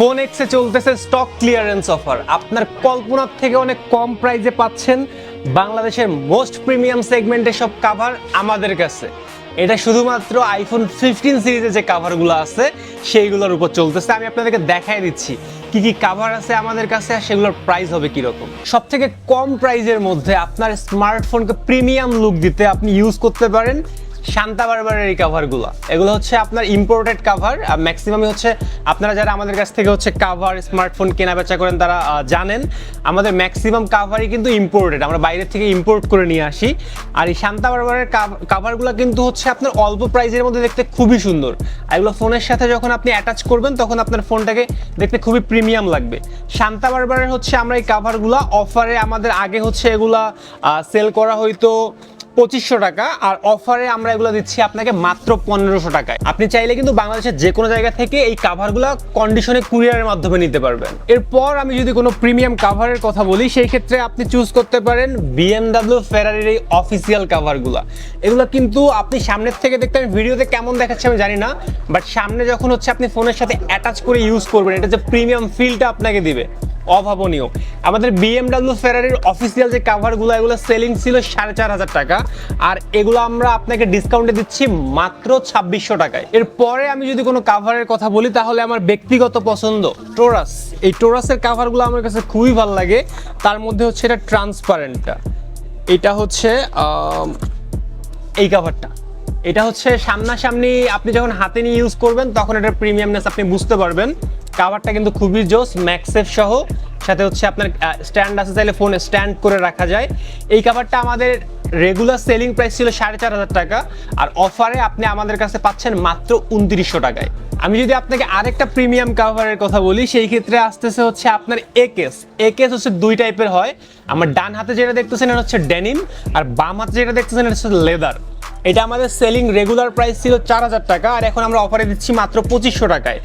Phone এক্সে চলতেছে stock clearance offer আপনার কল্পনার থেকে অনেক কম প্রাইসে পাচ্ছেন বাংলাদেশের মোস্ট প্রিমিয়াম সেগমেন্টের সব কাভার আমাদের কাছে। এটা শুধুমাত্র আইফোন ফিফটিন সিরিজের যে কাভারগুলো আছে, সেইগুলোর উপর চলতেছে। আমি আপনাদেরকে দেখাই দিচ্ছি, কি কি কাভার আছে আমাদের কাছে আর সেগুলোর প্রাইস হবে কীরকম। সব থেকে কম প্রাইজের মধ্যে আপনার স্মার্টফোনকে প্রিমিয়াম লুক দিতে আপনি ইউজ করতে পারেন। শান্তা বারবারের এই কাভারগুলো এগুলো হচ্ছে আপনার ইম্পোর্টেড কাভার ম্যাক্সিমামই হচ্ছে আপনারা যারা আমাদের কাছ থেকে হচ্ছে কাভার স্মার্টফোন কেনা বেচা করেন তারা জানেন, আমাদের ম্যাক্সিমাম কাভারই কিন্তু ইম্পোর্টেড আমরা বাইরের থেকে ইম্পোর্ট করে নিয়ে আসি। আর এই শান্তা বারবারের কাভারগুলো কিন্তু হচ্ছে আপনার অল্প প্রাইসের মধ্যে দেখতে খুবই সুন্দর। আর এগুলো ফোনের সাথে যখন আপনি অ্যাটাচ করবেন, তখন আপনার ফোনটাকে দেখতে খুবই প্রিমিয়াম লাগবে। শান্তা বারবারের হচ্ছে আমরা এই কাভারগুলো অফারে আমাদের আগে হচ্ছে এগুলা সেল করা হয়তো পঁচিশশো টাকা, আর অফারে আমরা এগুলো দিচ্ছি আপনাকে মাত্র পনেরোশো টাকায়। আপনি চাইলে কিন্তু বাংলাদেশের যে কোনো জায়গা থেকে এই কাভারগুলো কন্ডিশনে কুরিয়ারের মাধ্যমে নিতে পারবেন। এরপর আমি যদি কোনো প্রিমিয়াম কাভারের কথা বলি, সেই ক্ষেত্রে আপনি চুজ করতে পারেন বিএমডাব্লিউ ফেরারির এই অফিসিয়াল কাভারগুলো এগুলো কিন্তু আপনি সামনের থেকে দেখতে আমি ভিডিওতে কেমন দেখাচ্ছে আমি জানি না বাট সামনে যখন হচ্ছে আপনি ফোনের সাথে অ্যাটাচ করে ইউজ করবেন, এটা যে প্রিমিয়াম ফিলটা আপনাকে দিবে। অভাবনীয়। আমাদের বিএমডাব্লিউ ফেরারির অফিসিয়াল যে কাভারগুলো এগুলো সেলিং ছিল সাড়ে চার হাজার টাকা। আর এগুলো আমরা আপনাকে ডিসকাউন্টে দিচ্ছি মাত্র ছাব্বিশশো টাকায়। এরপরে আমি যদি কোনো কাভারের কথা বলি, তাহলে আমার ব্যক্তিগত পছন্দ টোরাস এই টোরাসের কাভারগুলো আমার কাছে খুবই ভালো লাগে। তার মধ্যে হচ্ছে এটা ট্রান্সপারেন্টটা এটা হচ্ছে এই কাভারটা এটা হচ্ছে সামনাসামনি আপনি যখন হাতে নিয়ে ইউজ করবেন, তখন এটার প্রিমিয়ামনেস আপনি বুঝতে পারবেন। কাভারটা কিন্তু খুবই জোস, ম্যাক্সেফ সহ। সাথে হচ্ছে আপনার স্ট্যান্ড আছে, চাইলে ফোনে স্ট্যান্ড করে রাখা যায়। এই কাভারটা আমাদের রেগুলার সেলিং প্রাইস ছিল সাড়ে চার হাজার টাকা, আর অফারে আপনি আমাদের কাছে পাচ্ছেন মাত্র উনত্রিশশো টাকায়। আমি যদি আপনাকে আরেকটা প্রিমিয়াম কাভারের কথা বলি, সেই ক্ষেত্রে আসতেছে হচ্ছে আপনার একেস একেস হচ্ছে দুই টাইপের হয়। আমার ডান হাতে যেটা দেখতেছেন, এটা হচ্ছে ডেনিম আর বাম হাতে যেটা দেখতেছেন, এটা হচ্ছে লেদার এটা আমাদের সেলিং রেগুলার প্রাইস ছিল চার হাজার টাকা, আর এখন আমরা অফারে দিচ্ছি মাত্র পঁচিশশো টাকায়।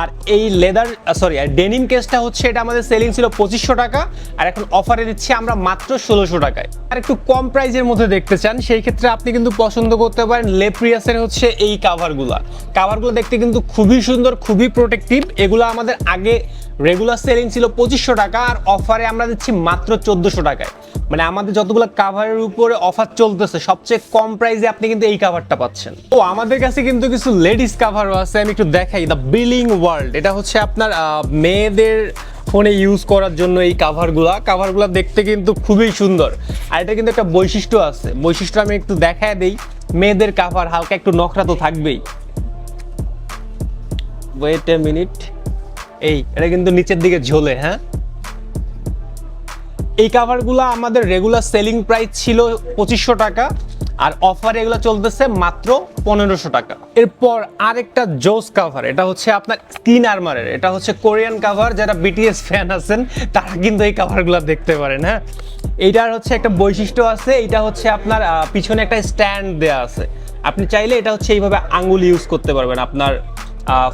আর এই লেদার সরি আর ডেনিম কেসটা হচ্ছে, এটা আমাদের সেলিং ছিল পঁচিশশো টাকা, আর এখন অফারে দিচ্ছি আমরা মাত্র ষোলোশো টাকায়। আর একটু কম প্রাইসের মধ্যে দেখতে চান, সেই ক্ষেত্রে আপনি কিন্তু পছন্দ করতে পারেন লেপ্রিয়াসের হচ্ছে এই কাভারগুলো কাভারগুলো দেখতে কিন্তু খুবই সুন্দর, খুবই প্রোটেক্টিভ এগুলো আমাদের আগে রেগুলার সেলিং ছিল পঁচিশশো টাকা, আর অফারে আমরা দিচ্ছি মাত্র চোদ্দোশো টাকায়। মানে আমাদের যতগুলো কাভারের উপরে অফার চলতেছে, সবচেয়ে কম প্রাইসে আপনি কিন্তু এই কাভারটা পাচ্ছেন। ও আমাদের কাছে কিন্তু কিছু লেডিস কাভারও আছে, আমি একটু দেখাই। দ্য বিলিং ওয়ার্ল্ড এটা হচ্ছে আপনার মেয়েদের ফোনে ইউজ করার জন্য এই কাভারগুলা কাভারগুলো দেখতে কিন্তু খুবই সুন্দর। আর এটা কিন্তু একটা বৈশিষ্ট্য আছে। বৈশিষ্ট্য আমি একটু দেখায় দিই। মেয়েদের কাভার হালকা একটু নখরা তো থাকবেই। ওয়েট এ মিনিট এই, এটা কিন্তু নিচের দিকে ঝোলে হ্যাঁ? এই কাভারগুলো আমাদের রেগুলার সেলিং প্রাইস ছিল পঁচিশশো টাকা, আর অফার এগুলো চলতেছে মাত্র পনেরোশো টাকা। এরপর আরেকটা জোস কাভার এটা হচ্ছে আপনার স্কিন আর্মারের এটা হচ্ছে কোরিয়ান কাভার যারা বিটিএস ফ্যান আছেন, তারা কিন্তু এই কাভারগুলো দেখতে পারেন হ্যাঁ? এইটার হচ্ছে একটা বৈশিষ্ট্য আছে এটা হচ্ছে আপনার পিছনে একটা স্ট্যান্ড দেয়া আছে। আপনি চাইলে এটা হচ্ছে এইভাবে আঙ্গুল ইউজ করতে পারবেন, আপনার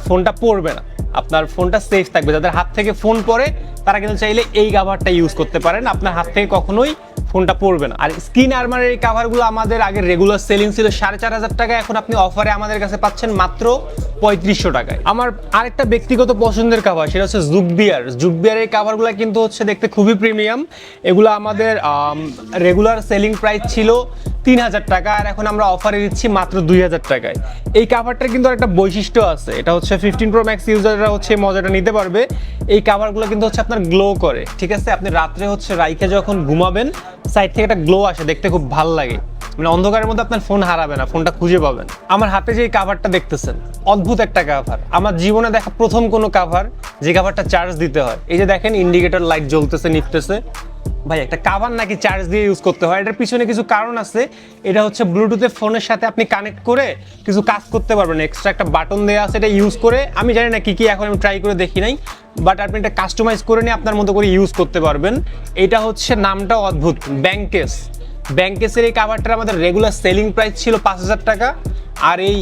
ফোনটা পড়বে না। আপনার ফোনটা সেফ থাকবে। যাদের হাত থেকে ফোন পড়ে, তারা কিন্তু চাইলে এই কাভারটা ইউজ করতে পারেন। আপনার হাত থেকে কখনোই ফোনটা পড়বে না। আর স্ক্রিন আর্মারের এই কাভারগুলো আমাদের আগে রেগুলার সেলিং ছিল সাড়ে চার হাজার টাকা। এখন আপনি অফারে আমাদের কাছে পাচ্ছেন মাত্র পঁয়ত্রিশশো টাকায়। আমার আরেকটা ব্যক্তিগত পছন্দের কাভার সেটা হচ্ছে জুকবিয়ার এই কাভারগুলো কিন্তু হচ্ছে দেখতে খুবই প্রিমিয়াম এগুলো আমাদের রেগুলার সেলিং প্রাইস ছিল তিন হাজার টাকা, আর এখন আমরা অফারে দিচ্ছি মাত্র দুই হাজার টাকায়। এই কাভারটার কিন্তু একটা বৈশিষ্ট্য আছে, এটা হচ্ছে ফিফটিন প্রো ম্যাক্স ইউজাররা হচ্ছে মজাটা নিতে পারবে। এই কাভারগুলো কিন্তু হচ্ছে আপনার গ্লো করে, ঠিক আছে? আপনি রাত্রে হচ্ছে রাইকে যখন ঘুমাবেন সাইড থেকে একটা গ্লো আসে, দেখতে খুব ভালো লাগে। মানে অন্ধকারের মধ্যে আপনার ফোন হারাবে না ফোনটা খুঁজে পাবেন। আমার হাতে যে কাভারটা দেখতেছেন, অদ্ভুত একটা কাভার আমার জীবনে দেখা প্রথম কোনো কাভার যে কাভারটা চার্জ দিতে হয়। এই যে দেখেন ইন্ডিকেটর লাইট জ্বলতেছে, নিপতেছে। ভাই, একটা কাভার নাকি চার্জ দিয়ে ইউজ করতে হয়? এটার পিছনে কিছু কারণ আছে। এটা হচ্ছে ব্লুটুথের ফোনের সাথে আপনি কানেক্ট করে কিছু কাজ করতে পারবেন। এক্সট্রা একটা বাটন দেওয়া আছে, এটা ইউজ করে। আমি জানি না কি কি এখন আমি ট্রাই করে দেখি নাই বাট আপনি এটা কাস্টমাইজ করে নিয়ে আপনার মতো করে ইউজ করতে পারবেন। এটা হচ্ছে নামটা অদ্ভুত ব্যাংকেস ব্যাংকেসের এই কাভারটার আমাদের রেগুলার সেলিং প্রাইস ছিল পাঁচ হাজার টাকা, আর এই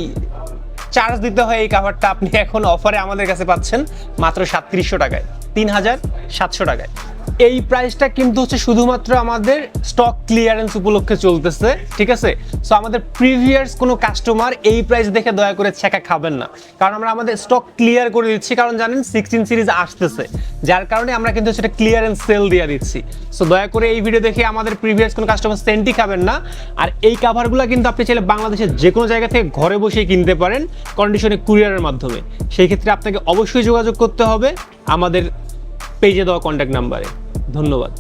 চার্জ দিতে হয় এই কাভারটা আপনি এখন অফারে আমাদের কাছে পাচ্ছেন মাত্র সাতত্রিশশো টাকায়, তিন হাজার সাতশো টাকায়। এই প্রাইসটা কিন্তু হচ্ছে শুধুমাত্র আমাদের স্টক ক্লিয়ারেন্স উপলক্ষে চলতেছে, ঠিক আছে? সো আমাদের প্রিভিয়াস কোনো কাস্টমার এই প্রাইস দেখে দয়া করে ছেঁকা খাবেন না। কারণ আমরা আমাদের স্টক ক্লিয়ার করে দিচ্ছি, কারণ জানেন সিক্সটিন সিরিজ আসতেছে। যার কারণে আমরা কিন্তু সেটা ক্লিয়ারেন্স সেল দিয়ে দিচ্ছি। সো দয়া করে এই ভিডিও দেখে আমাদের প্রিভিয়াস কোনো কাস্টমার সেন্টই খাবেন না। আর এই কাভারগুলো কিন্তু আপনি চাইলে বাংলাদেশের যে কোনো জায়গা থেকে ঘরে বসেই কিনতে পারেন কন্ডিশনে কুরিয়ারের মাধ্যমে। সেই ক্ষেত্রে আপনাকে অবশ্যই যোগাযোগ করতে হবে আমাদের পেজে দেওয়া কন্ট্যাক্ট নাম্বারে ধন্যবাদ।